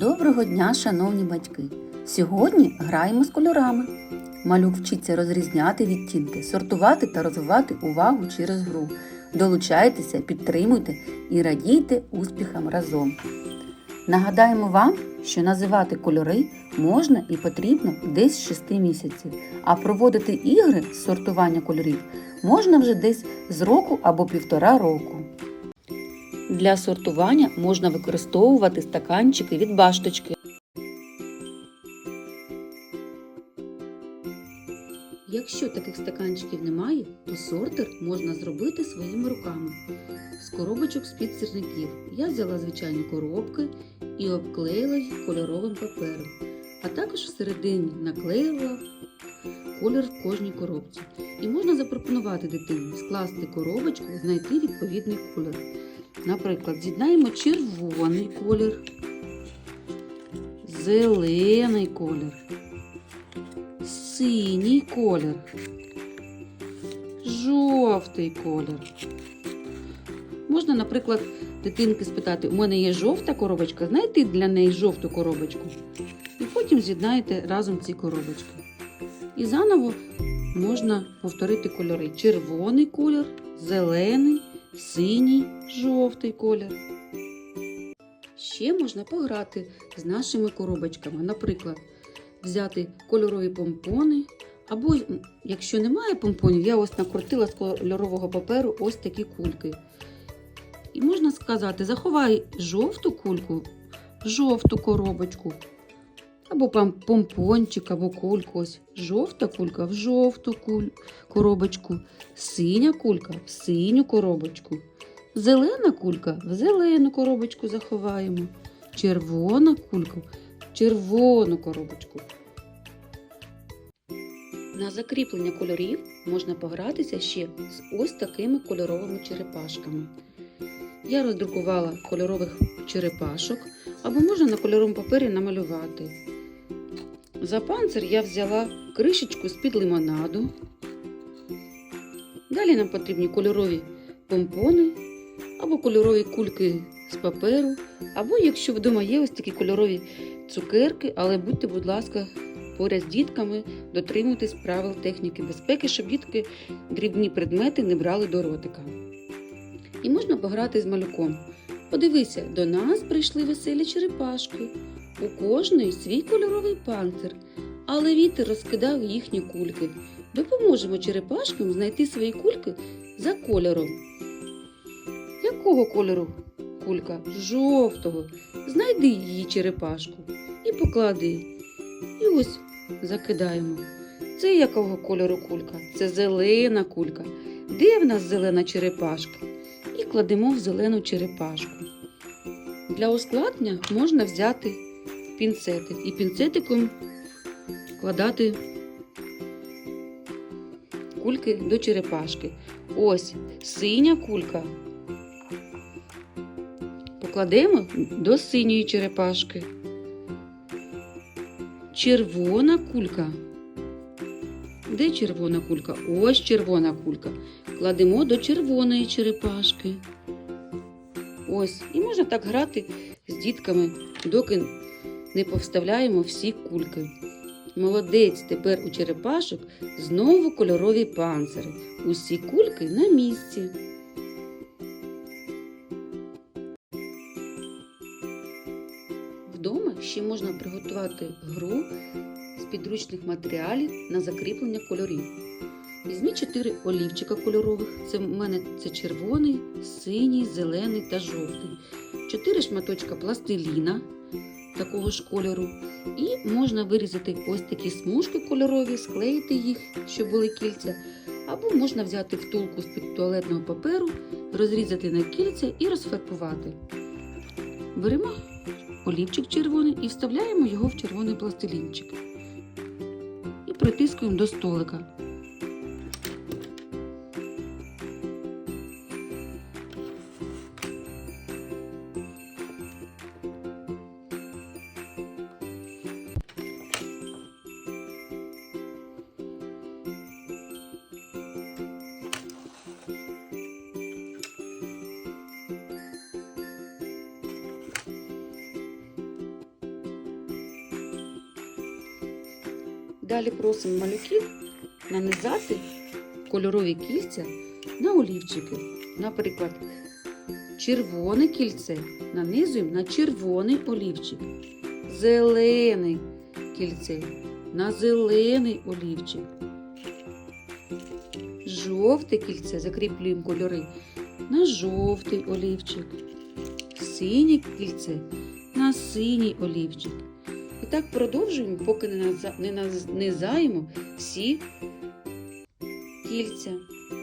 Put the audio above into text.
Доброго дня, шановні батьки! Сьогодні граємо з кольорами. Малюк вчиться розрізняти відтінки, сортувати та розвивати увагу через гру. Долучайтеся, підтримуйте і радійте успіхам разом. Нагадаємо вам, що називати кольори можна і потрібно десь з 6 місяців, а проводити ігри з сортування кольорів можна вже десь з року або півтора року. Для сортування можна використовувати стаканчики від башточки. Якщо таких стаканчиків немає, то сортир можна зробити своїми руками. З коробочок з-під сірників я взяла звичайні коробки і обклеїла їх кольоровим папером, а також всередині наклеїла колір в кожній коробці. І можна запропонувати дитині скласти коробочку, знайти відповідний колір. Наприклад, з'єднаємо червоний колір, зелений колір, синій колір, жовтий колір. Можна, наприклад, дитинки спитати, у мене є жовта коробочка, знайти для неї жовту коробочку. І потім з'єднаєте разом ці коробочки. І заново можна повторити кольори: червоний колір, зелений, синій, жовтий колір. Ще можна пограти з нашими коробочками. Наприклад, взяти кольорові помпони. Або, якщо немає помпонів, я ось накрутила з кольорового паперу ось такі кульки. І можна сказати, заховай жовту кульку жовту коробочку. Або помпончик, або кульку. Ось жовта кулька в жовту куль... коробочку, синя кулька в синю коробочку, зелена кулька в зелену коробочку заховаємо, червона кулька в червону коробочку. На закріплення кольорів можна погратися ще з ось такими кольоровими черепашками. Я роздрукувала кольорових черепашок, або можна на кольоровому папері намалювати. За панцир я взяла кришечку з-під лимонаду. Далі нам потрібні кольорові помпони або кольорові кульки з паперу, або, якщо вдома є ось такі кольорові цукерки, але будьте, будь ласка, поряд з дітками, дотримуйтесь правил техніки безпеки, щоб дітки дрібні предмети не брали до ротика. І можна пограти з малюком. Подивися, до нас прийшли веселі черепашки. У кожної свій кольоровий панцир, але вітер розкидав їхні кульки. Допоможемо черепашкам знайти свої кульки за кольором. Якого кольору кулька? Жовтого. Знайди її черепашку і поклади. І ось закидаємо. Це якого кольору кулька? Це зелена кулька. Де в нас зелена черепашка? І кладемо в зелену черепашку. Для ускладнення можна взяти пінцетик і пінцетиком вкладати кульки до черепашки. Ось синя кулька. Покладемо до синьої черепашки. Червона кулька. Де червона кулька? Ось червона кулька. Кладемо до червоної черепашки. Ось. І можна так грати з дітками, доки не повставляємо всі кульки. Молодець, тепер у черепашок знову кольорові панцири. Усі кульки на місці. Вдома ще можна приготувати гру з підручних матеріалів на закріплення кольорів. Візьміть 4 олівчика кольорових. Це в мене це червоний, синій, зелений та жовтий. 4 шматочка пластиліна такого ж кольору. І можна вирізати ось такі смужки кольорові, склеїти їх, щоб були кільця. Або можна взяти втулку з-під туалетного паперу, розрізати на кільця і розфарбувати. Беремо олівчик червоний і вставляємо його в червоний пластилінчик. І притискуємо до столика. Далі просимо малюків нанизати кольорові кільця на олівчики. Наприклад, червоне кільце нанизуємо на червоний олівчик, зелене кільце на зелений олівчик. Жовте кільце закріплюємо кольори на жовтий олівчик, синє кільце на синій олівчик. Так продовжуємо, поки не нанизаємо всі кільця.